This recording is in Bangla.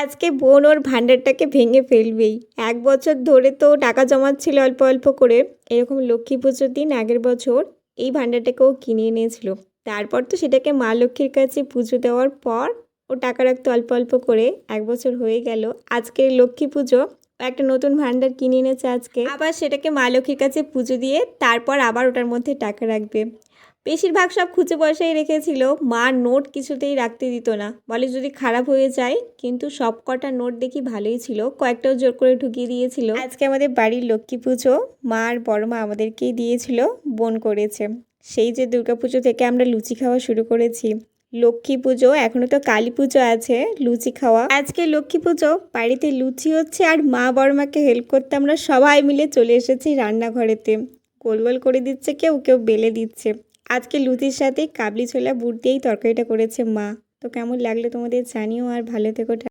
আজকে বোন ওর ভাণ্ডারটাকে ভেঙে ফেলবেই। এক বছর ধরে তো টাকা জমাচ্ছিল অল্প অল্প করে। এরকম লক্ষ্মী পুজোর দিন আগের বছর এই ভাণ্ডারটাকে ও কিনে এনেছিল। তারপর তো সেটাকে মা লক্ষ্মীর কাছে পুজো দেওয়ার পর ও টাকা রাখতো অল্প অল্প করে। এক বছর হয়ে গেল। আজকে লক্ষ্মী পুজো একটা নতুন ভান্ডার কিনে এনেছে আজকে। আবার সেটাকে মা লক্ষ্মীর কাছে পুজো দিয়ে তারপর আবার ওটার মধ্যে টাকা রাখবে। বেশিরভাগ সব খুচে পয়সাই রেখেছিল। মা নোট কিছুতেই রাখতে দিত না। বলে যদি খারাপ হয়ে যায়, কিন্তু সব কটা নোট দেখি ভালোই ছিল। কয়েকটাও জোর করে ঢুকিয়ে দিয়েছিল। আজকে আমাদের বাড়ির লক্ষ্মী পুজো। মা আর বড় মা আমাদেরকেই দিয়েছিল, বোন করেছে। সেই যে দুর্গাপুজো থেকে আমরা লুচি খাওয়া শুরু করেছি। লক্ষ্মী পুজো, এখনও তো কালী পুজো আছে, লুচি খাওয়া। আজকে লক্ষ্মী পুজো, বাড়িতে লুচি হচ্ছে আর মা বড় মাকে হেল্প করতে আমরা সবাই মিলে চলে এসেছি রান্নাঘরেতে। গোল গোল করে দিচ্ছে কেউ কেউ বেলে দিচ্ছে। আজকে লুচির সাথে কাবলি ছোলা বুট দিয়েই তরকারিটা করেছে মা। তো কেমন লাগল তোমাদের জানিও আর ভালো থেকো